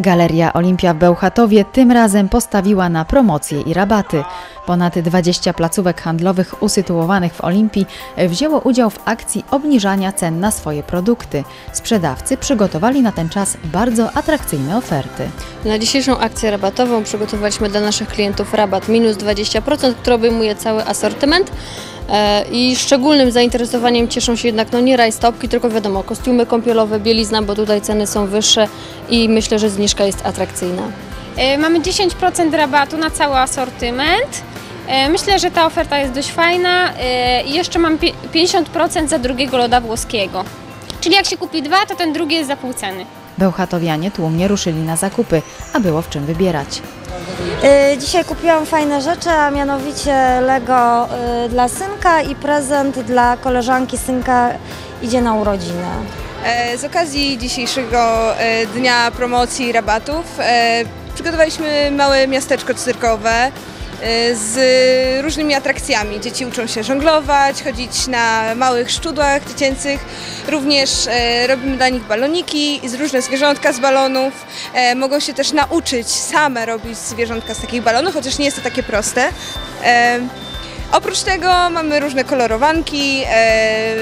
Galeria Olimpia w Bełchatowie tym razem postawiła na promocje i rabaty. Ponad 20 placówek handlowych usytuowanych w Olimpii wzięło udział w akcji obniżania cen na swoje produkty. Sprzedawcy przygotowali na ten czas bardzo atrakcyjne oferty. Na dzisiejszą akcję rabatową przygotowaliśmy dla naszych klientów rabat minus 20%, który obejmuje cały asortyment. E, I szczególnym zainteresowaniem cieszą się jednak no nie rajstopki, tylko wiadomo kostiumy kąpielowe, bielizna, bo tutaj ceny są wyższe i myślę, że zniżka jest atrakcyjna. E, Mamy 10% rabatu na cały asortyment. E, Myślę, że ta oferta jest dość fajna e, i jeszcze mam pi- 50% za drugiego loda włoskiego. Czyli jak się kupi dwa, to ten drugi jest za pół ceny. Bełchatowianie tłumnie ruszyli na zakupy, a było w czym wybierać. Y, Dzisiaj kupiłam fajne rzeczy, a mianowicie Lego dla synka i prezent dla koleżanki synka idzie na urodziny. E, Z okazji dzisiejszego e, dnia promocji i rabatów e, przygotowaliśmy małe miasteczko cyrkowe e, z różnymi atrakcjami. Dzieci uczą się żonglować, chodzić na małych szczudłach dziecięcych. Również e, robimy dla nich baloniki z różne zwierzątka z balonów. E, Mogą się też nauczyć same robić zwierzątka z takich balonów, chociaż nie jest to takie proste. E, Oprócz tego mamy różne kolorowanki, e,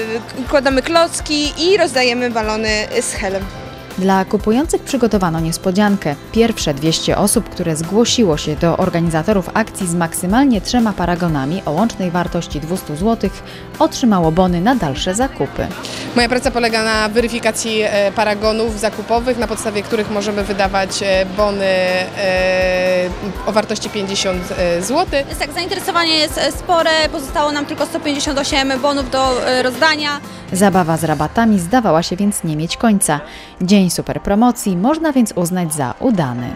kładamy klocki i rozdajemy balony z helem. Dla kupujących przygotowano niespodziankę. Pierwsze 200 osób, które zgłosiło się do organizatorów akcji z maksymalnie trzema paragonami o łącznej wartości 200 zł, otrzymało bony na dalsze zakupy. Moja praca polega na weryfikacji e, paragonów zakupowych, na podstawie których możemy wydawać e, bony e, o wartości 50 zł. Jest tak, zainteresowanie jest spore, pozostało nam tylko 158 bonów do rozdania. Zabawa z rabatami zdawała się więc nie mieć końca. Dzień super promocji można więc uznać za udany.